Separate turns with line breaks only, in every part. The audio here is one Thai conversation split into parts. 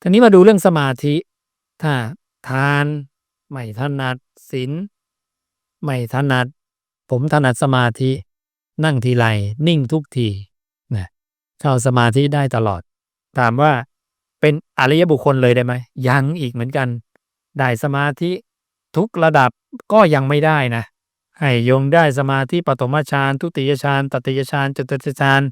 ทีนี้มาดูเรื่องสมาธิ ถ้าทานไม่ถนัดศีลไม่ถนัด ผมถนัดสมาธิ นั่งทีไรนิ่งทุกทีนะเข้าสมาธิได้ตลอด ถามว่าเป็นอริยบุคคลเลยได้ไหมยังอีกเหมือนกัน ได้สมาธิทุกระดับก็ยังไม่ได้นะให้โยงได้สมาธิปฐมฌานทุติยฌานตติยฌานจตุตฌาน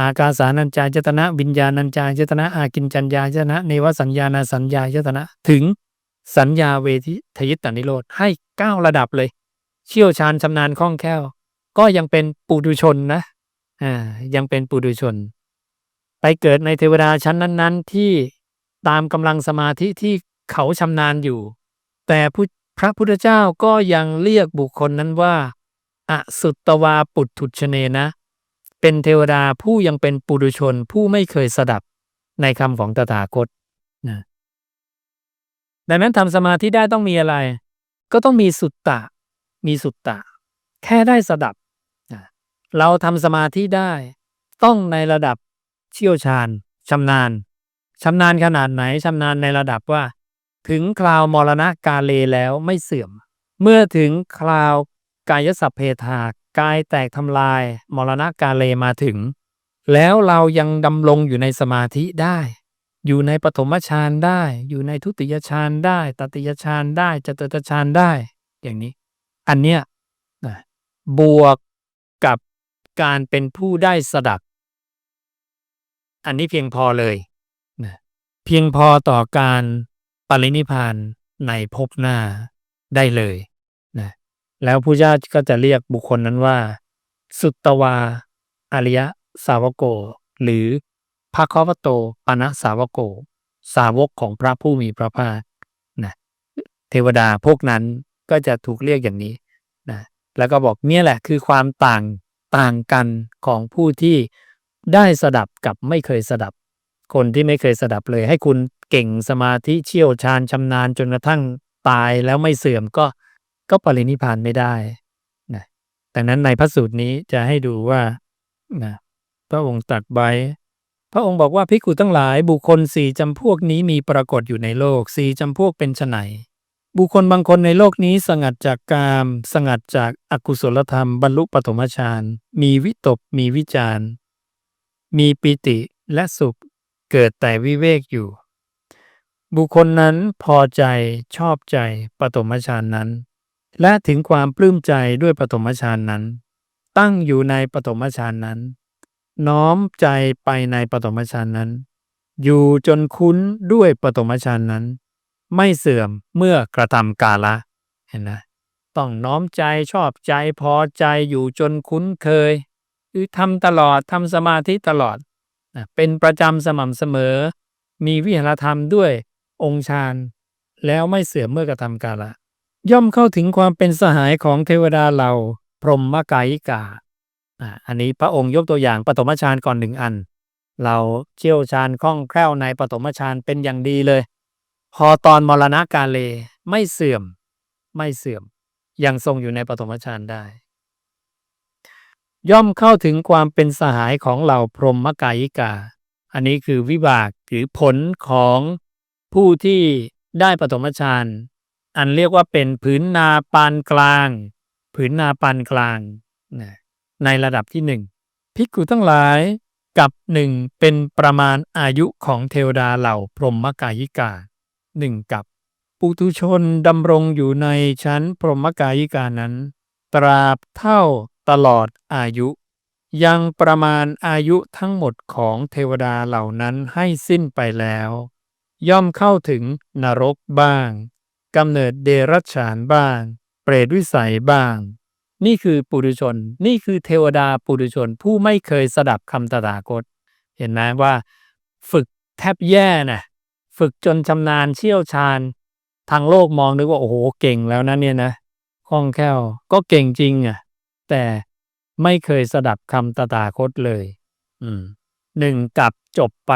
อากาสานัญจายตนะวิญญาณัญจายตนะอากินจัญญายตนะเนวสัญญาณสัญญายตนะ ถึงสัญญาเวทิทยิตตนิโรธให้เก้าระดับเลย เชี่ยวชาญชำนาญคล่องแคล่ว ก็ยังเป็นปุถุชนนะอ่ายังเป็นปุถุชน ไปเกิดในเทวดาชั้นนั้น ๆ ที่ตามกำลังสมาธิที่เขาชำนาญอยู่ แต่พระพุทธเจ้าก็ยังเรียกบุคคลนั้นว่าอสุตวาปุถุชเนนะ เป็นเทวดาผู้ยังเป็นปุถุชนผู้ไม่เคยสดับในคำของตถาคตนะดังนั้นทำสมาธิได้ต้องมีอะไร ก็ต้องมีสุตตะ มีสุตตะ แค่ได้สดับนะเราทำสมาธิได้ ต้องในระดับเชี่ยวชาญชำนาญชำนาญขนาดไหนชำนาญในระดับว่า ถึงคราวมรณะกาเลแล้วไม่เสื่อม เมื่อถึงคราวกายสัพเพทา กายแตกทำลาย มรณะกาเลมาถึง แล้วเรายังดำรงอยู่ในสมาธิได้ อยู่ในปฐมฌานได้ อยู่ในทุติยฌานได้ ตติยฌานได้จตุตฌานได้ อย่างนี้ อันเนี้ยนะบวกกับการเป็นผู้ได้สดับ อันนี้เพียงพอเลยนะเพียงพอต่อการปรินิพานในภพหน้าได้เลย แล้วผู้เจ้าก็จะเรียกบุคคลนั้นว่า สุตตวาอริยสาวโก หรือพระคาวโตปณสาวโก สาวกของพระผู้มีพระภาคนะเทวดาพวกนั้นก็จะถูกเรียกอย่างนี้นะแล้วก็บอกเนี่ยแหละคือความต่างต่างกันของผู้ที่ได้สดับกับไม่เคยสดับ คนที่ไม่เคยสดับเลย ให้คุณเก่งสมาธิเชี่ยวชาญชำนาญจนกระทั่งตายแล้วไม่เสื่อมก็ ก็ปรินิพานไม่ได้นะดังนั้นในพระสูตรนี้จะให้ดูว่านะพระองค์ตรัสไว้ พระองค์บอกว่าภิกขุทั้งหลายบุคคลสี่จำพวกนี้มีปรากฏอยู่ในโลกสี่จำพวกเป็นไนบุคคลบางคนในโลกนี้สงัดจากกาม สงัดจากอากุศลธรรม บรรลุปฐมฌานมีวิตกมีวิจารมีปิติและสุขเกิดแต่วิเวกอยู่ บุคคลนั้นพอใจชอบใจปฐมฌานนั้น และถึงความปลื้มใจด้วยปฐมฌานนั้น ตั้งอยู่ในปฐมฌานนั้น น้อมใจไปในปฐมฌานนั้น อยู่จนคุ้นด้วยปฐมฌานนั้น ไม่เสื่อมเมื่อกระทำกาละเห็นไหมต้องน้อมใจชอบใจพอใจอยู่จนคุ้นเคย คือทำตลอดทำสมาธิตลอดเป็นประจำสม่ำเสมอ มีวิหารธรรมด้วยองค์ฌานแล้วไม่เสื่อมเมื่อกระทำกาละ ย่อมเข้าถึงความเป็นสหายของเทวดาเหล่าพรหมกายิกาอันนี้พระองค์ยกตัวอย่างปฐมฌานก่อนหนึ่งอัน เราเชี่ยวชาญคล่องแคล่วในปฐมฌานเป็นอย่างดีเลย พอตอนมรณะกาเลไม่เสื่อม ไม่เสื่อม ยังทรงอยู่ในปฐมฌานได้ ย่อมเข้าถึงความเป็นสหายของเหล่าพรหมกายิกา อันนี้คือวิบากหรือผลของผู้ที่ได้ปฐมฌาน อันเรียกว่าเป็นผืนนาปานกลาง ผืนนาปานกลางนะในระดับที่หนึ่งภิกขุทั้งหลายกับหนึ่งเป็นประมาณอายุของเทวดาเหล่าพรหมกายิกาหนึ่งกับปุถุชนดำรงอยู่ในชั้นพรหมกายิกานั้น ตราบเท่าตลอดอายุ ยังประมาณอายุทั้งหมดของเทวดาเหล่านั้นให้สิ้นไปแล้ว ย่อมเข้าถึงนรกบ้าง กำเนิดเดรัจฉานบ้าง เปรตวิสัยบ้าง นี่คือปุถุชน นี่คือเทวดาปุถุชนผู้ไม่เคยสดับคำตถาคต เห็นไหมว่า ฝึกแทบแย่นะฝึกจนชำนาญเชี่ยวชาญ ทางโลกมองนึกว่าโอ้โหเก่งแล้วนะเนี่ยนะคล่องแคล่วก็เก่งจริงอะ แต่ไม่เคยสดับคำตถาคตเลย อืมหนึ่งกับจบไป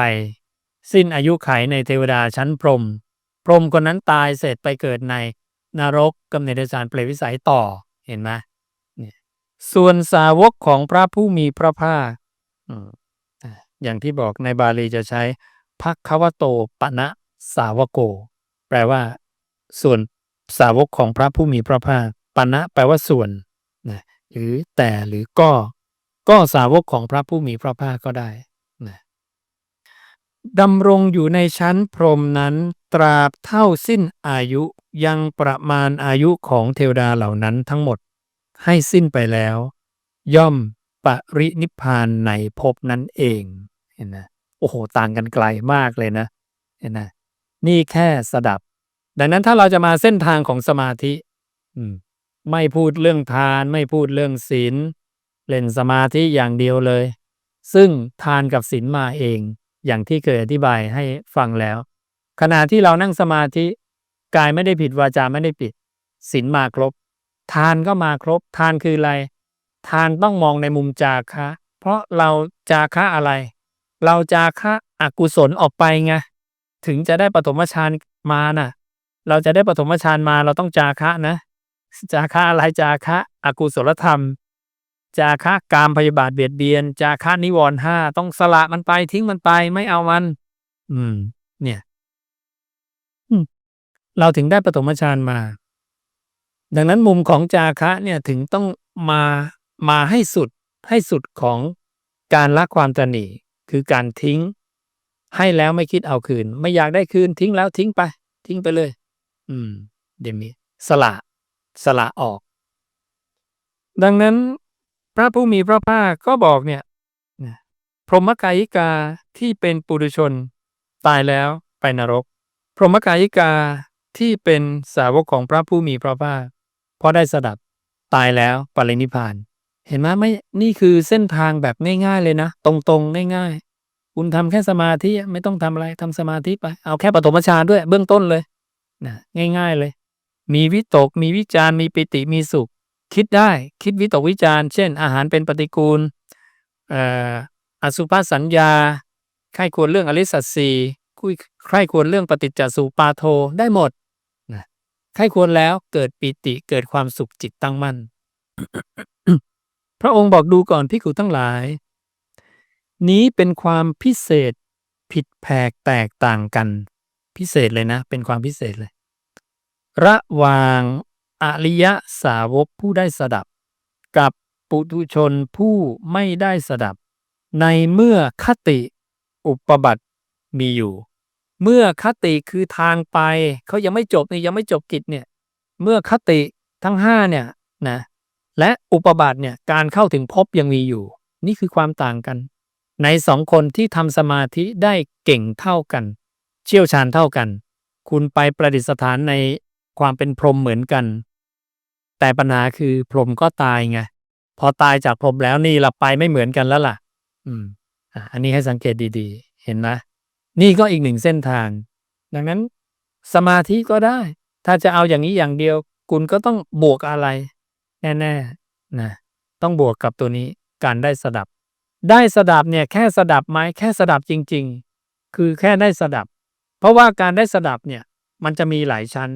สิ้นอายุไขในเทวดาชั้นพรหม พรหมคนนั้นตายเสร็จไปเกิดในนรกกำเนิดสารเปรตวิสัยต่อเห็นไหมส่วนสาวกของพระผู้มีพระภาคอย่างที่บอกในบาลีจะใช้ภควโตปณะสาวโก แปลว่า ส่วนสาวกของพระผู้มีพระภาคปณะแปลว่าส่วนนะหรือแต่หรือก็ ก็สาวกของพระผู้มีพระภาคก็ได้นะดำรงอยู่ในชั้นพรหมนั้น ตราบเท่าสิ้นอายุยังประมาณอายุของเทวดาเหล่านั้นทั้งหมด ให้สิ้นไปแล้ว ย่อมปรินิพานในภพนั้นเองเห็นนะโอ้โหต่างกันไกลมากเลยนะเห็นนะนี่แค่สดับ ดังนั้นถ้าเราจะมาเส้นทางของสมาธิไม่พูดเรื่องทาน ไม่พูดเรื่องศีลเล่นสมาธิอย่างเดียวเลย ซึ่งทานกับศีลมาเอง อย่างที่เคยอธิบายให้ฟังแล้ว ขณะที่เรานั่งสมาธิกายไม่ได้ผิดวาจาไม่ได้ผิดศีลมาครบ ทานก็มาครบ ทานคืออะไร ทานต้องมองในมุมจาคะ เพราะเราจาคะอะไร เราจาคะอกุศลออกไปไงถึงจะได้ปฐมฌานมาน่ะ เราจะได้ปฐมฌานมาเราต้องจาคะนะ จาคะอะไรจาคะอกุศลธรรม จาคะกามพยาบาทเบียดเบียน จาคะนิวรณ์ห้าต้องสละมันไปทิ้งมันไปไม่เอามัน อืม เนี่ย เราถึงได้ปฐมฌานมา ดังนั้นมุมของจาคะเนี่ยถึงต้องมามาให้สุดให้สุดของการละความตนีคือการทิ้ง ให้แล้วไม่คิดเอาคืน ไม่อยากได้คืนทิ้งแล้วทิ้งไป ทิ้งไปเลย อืม เดี๋ยวนี้สละสละออก ดังนั้นพระผู้มีพระภาคก็บอกเนี่ยพรหมกายิกาที่เป็นปุถุชน ตายแล้วไปนรก พรหมกายิกา ที่เป็นสาวกของพระผู้มีพระภาคพอได้สดับตายแล้วปรินิพาน เห็นไหมไม่นี่คือเส้นทางแบบง่ายๆเลยนะ ตรงๆง่ายๆ คุณทำแค่สมาธิไม่ต้องทำอะไรทำสมาธิไป เอาแค่ปฐมฌานด้วยเบื้องต้นเลยนะง่าย ๆเลย มีวิตก มีวิจารมีปิติมีสุข คิดได้คิดวิตกวิจารเช่น อาหารเป็นปฏิกูลเอ่อสุภสัญญาใครควรเรื่องอริสัตสีคุยใครควรเรื่องปฏิจจสุปาโทได้หมด ใครควรแล้วเกิดปิติเกิดความสุขจิตตั้งมั่น พระองค์บอกดูก่อนพิกุทั้งหลาย นี้เป็นความพิเศษผิดแผกแตกต่างกัน พิเศษเลยนะ เป็นความพิเศษเลย ระหว่างอริยสาวกผู้ได้สดับ กับปุถุชนผู้ไม่ได้สดับ ในเมื่อคติอุปบัติมีอยู่ เมื่อคติคือทางไปเขายังไม่จบนี่ยังไม่จบกิจเนี่ยเมื่อคติทั้งห้าเนี่ยนะและอุปบาทเนี่ยการเข้าถึงพบยังมีอยู่ นี่คือความต่างกัน ในสองคนที่ทำสมาธิได้เก่งเท่ากัน เชี่ยวชาญเท่ากัน คุณไปประดิษฐานในความเป็นพรหมเหมือนกัน แต่ปัญหาคือพรหมก็ตายไงพอตายจากพรหมแล้วนี่เราไปไม่เหมือนกันแล้วล่ะ อืมอันนี้ให้สังเกตดีๆ เห็นไหม นี่ก็อีกหนึ่งเส้นทาง ดังนั้นสมาธิก็ได้ ถ้าจะเอาอย่างนี้อย่างเดียว คุณก็ต้องบวกอะไร แน่ๆนะต้องบวกกับตัวนี้การได้สดับ ได้สดับเนี่ยแค่สดับไหมแค่สดับจริง ๆ คือแค่ได้สดับ เพราะว่าการได้สดับเนี่ยมันจะมีหลายชั้น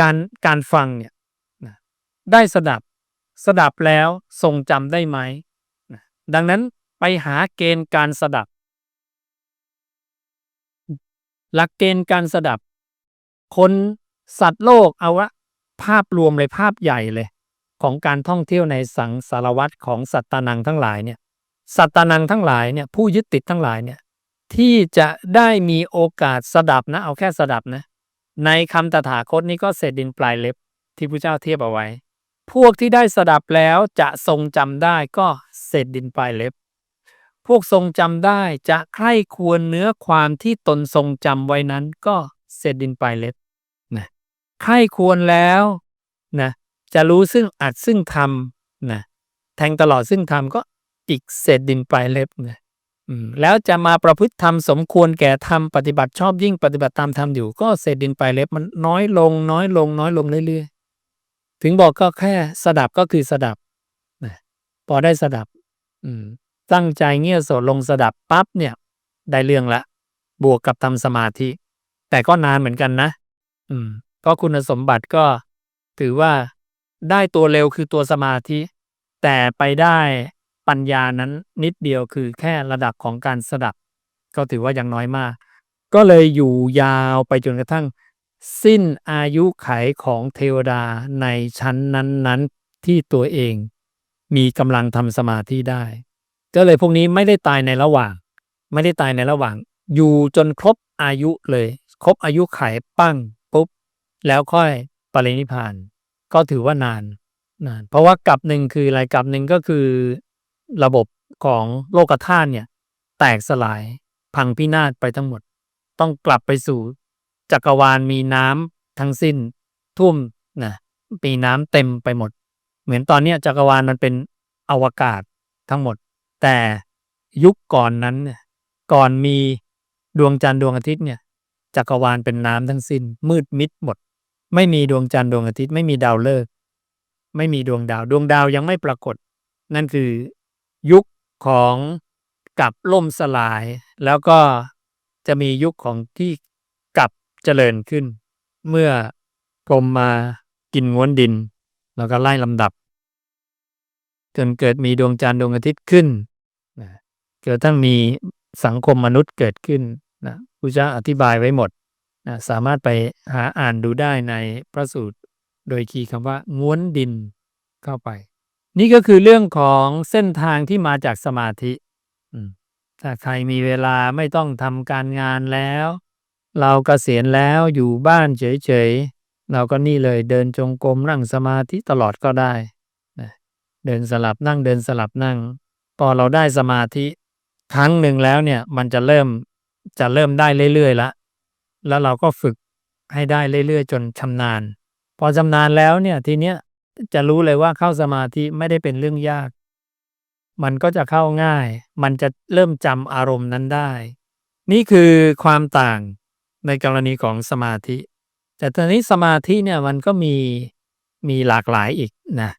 การการฟังเนี่ยนะได้สดับ สดับแล้วทรงจำได้ไหมนะดังนั้นไปหาเกณฑ์การสดับ หลักเกณฑ์การสดับ คนสัตว์โลกเอาวะภาพรวมเลยภาพใหญ่เลย ของการท่องเที่ยวในสังสารวัตรของสัตตานังทั้งหลายเนี่ยสัตตานังทั้งหลายเนี่ยผู้ยึดติดทั้งหลายเนี่ยที่จะได้มีโอกาสสดับนะ เอาแค่สดับนะ ในคำตถาคตนี้ก็เศษดินปลายเล็บที่พระเจ้าเทียบเอาไว้ พวกที่ได้สดับแล้วจะทรงจำได้ก็เศษดินปลายเล็บ วกทรงจำได้จะใคร่ควรเนื้อความที่ตนทรงจำไว้นั้นก็เสร็จดินปลายเล็บนะใคร่ควรแล้วนะจะรู้ซึ่งอัดซึ่งทำนะแทงตลอดซึ่งทำก็อีกเศษดินปลายเล็บนะแล้วจะมาประพฤติธรรมสมควรแก่ธรรมปฏิบัติชอบยิ่งปฏิบัติตามธรรมอยู่ ก็เศษดินปลายเล็บมันน้อยลง น้อยลง น้อยลงเรื่อยๆ ถึงบอกก็แค่สดับก็คือสดับนะพอได้สดับ อืม ตั้งใจเงี่ยโสดลงสดับปั๊บเนี่ย ได้เรื่องละ บวกกับทำสมาธิ แต่ก็นานเหมือนกันนะ อืม ก็คุณสมบัติก็ถือว่าได้ตัวเร็วคือตัวสมาธิ แต่ไปได้ปัญญานั้นนิดเดียวคือแค่ระดับของการสดับ ก็ถือว่ายังน้อยมาก ก็เลยอยู่ยาวไปจนกระทั่ง สิ้นอายุไขของเทวดาในชั้นนั้น ๆ ที่ตัวเอง มีกำลังทำสมาธิได้ ก็เลยพวกนี้ไม่ได้ตายในระหว่าง ไม่ได้ตายในระหว่าง อยู่จนครบอายุเลย ครบอายุไขปั้งปุ๊บ แล้วค่อยปรินิพาน ก็ถือว่านานนาน เพราะว่ากลับหนึ่งคืออะไรกลับหนึ่งก็คือระบบของโลกธาตุเนี่ย แตกสลายพังพินาศไปทั้งหมด ต้องกลับไปสู่จักรวาลมีน้ำทั้งสิ้นท่วมนะมีน้ำเต็มไปหมด เหมือนตอนเนี้ยจักรวาลมันเป็นอวกาศทั้งหมด แต่ยุคก่อนนั้นเนี่ยก่อนมีดวงจันทร์ดวงอาทิตย์เนี่ยจักรวาลเป็นน้ำทั้งสิ้น มืดมิดหมด ไม่มีดวงจันทร์ดวงอาทิตย์ไม่มีดาวฤกษ์ไม่มีดวงดาว ดวงดาวยังไม่ปรากฏ นั่นคือยุคของกับล่มสลาย แล้วก็จะมียุคของที่กลับเจริญขึ้น เมื่อพรมมากินง้วนดิน แล้วก็ไล่ลำดับ จนเกิดมีดวงจันทร์ดวงอาทิตย์ขึ้น เกิดทั้งมีสังคมมนุษย์เกิดขึ้นนะพุทธเจ้าอธิบายไว้หมดนะสามารถไปหาอ่านดูได้ในพระสูตร โดยคีย์คำว่าง้วนดินเข้าไป นี่ก็คือเรื่องของเส้นทางที่มาจากสมาธิถ้าใครมีเวลาไม่ต้องทำการงานแล้ว เรากเกษียณแล้วอยู่บ้านเฉยๆ เราก็นี่เลยเดินจงกรมนั่งสมาธิตลอดก็ได้ เดินสลับนั่งเดินสลับนั่ง พอเราได้สมาธิ ครั้งหนึ่งแล้วเนี่ยมันจะเริ่มจะเริ่มได้เรื่อยๆละแล้วเราก็ฝึกให้ได้เรื่อยๆ จนชำนาญ พอชำนาญแล้วเนี่ยทีเนี้ยจะรู้เลยว่าเข้าสมาธิไม่ได้เป็นเรื่องยาก มันก็จะเข้าง่าย มันจะเริ่มจำอารมณ์นั้นได้ นี่คือความต่างในกรณีของสมาธิ แต่ตอนนี้สมาธิเนี่ยมันก็มีมีหลากหลายอีกนะ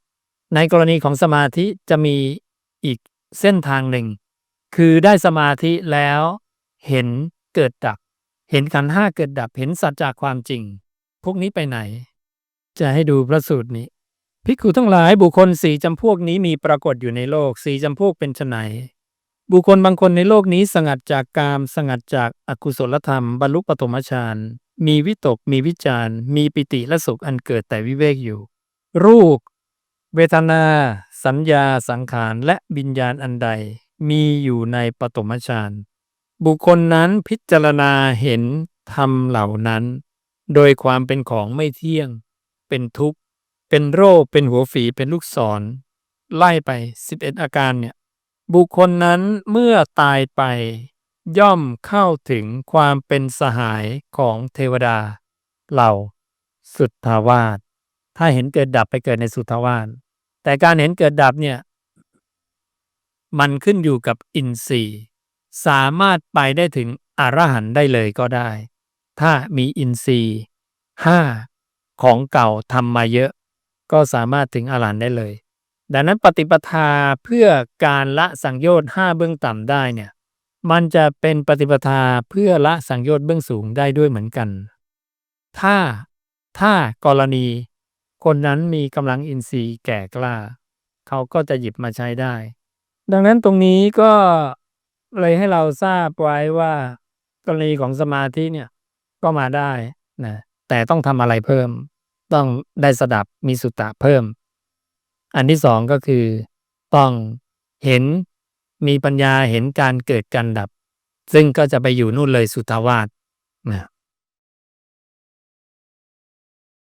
ในกรณีของสมาธิจะมีอีกเส้นทางหนึ่ง คือได้สมาธิแล้ว เห็นเกิดดับ เห็นขันห้าเกิดดับเห็นสัจจากความจริง พวกนี้ไปไหน จะให้ดูพระสูตรนี้ภิกขุทั้งหลายบุคคลสี่จำพวกนี้มีปรากฏอยู่ในโลกสี่จำพวกเป็นไนบุคคลบางคนในโลกนี้สงัดจากกาม สงัดจากอกุศลธรรม บรรลุปฐมฌานมีวิตก มีวิจารมีปิติและสุขอันเกิดแต่วิเวกอยู่ รูป เวทนา สัญญา สังขาร และวิญญาณอันใด มีอยู่ในปฐมฌานบุคคลนั้นพิจารณาเห็นธรรมเหล่านั้น โดยความเป็นของไม่เที่ยง เป็นทุกข์ เป็นโรค เป็นหัวฝีเป็นลูกศร ไล่ไป 11 อาการเนี่ย บุคคลนั้นเมื่อตายไป ย่อมเข้าถึงความเป็นสหายของเทวดา เหล่า สุทธาวาสถ้าเห็นเกิดดับไปเกิดในสุทธาวาสแต่การเห็นเกิดดับเนี่ย มันขึ้นอยู่กับอินทรีย์ สามารถไปได้ถึงอรหันต์ได้เลยก็ได้ ถ้ามีอินทรีย์ห้าของเก่าทำมาเยอะ ก็สามารถถึงอรหันต์ได้เลย ดังนั้นปฏิปทาเพื่อการละสังโยชน์ห้าเบื้องต่ำได้เนี่ยมันจะเป็นปฏิปทาเพื่อละสังโยชน์เบื้องสูงได้ด้วยเหมือนกัน ถ้าถ้ากรณี คนนั้นมีกำลังอินทรีย์แก่กล้า เขาก็จะหยิบมาใช้ได้ ดังนั้นตรงนี้ก็เลยให้เราทราบไว้ว่ากรณีของสมาธิเนี่ยก็มาได้นะแต่ต้องทำอะไรเพิ่ม ต้องได้สดับมีสุตตะเพิ่ม อันที่สองก็คือ ต้องเห็นมีปัญญาเห็นการเกิดการดับ ซึ่งก็จะไปอยู่นู่นเลยสุทาวาสนะ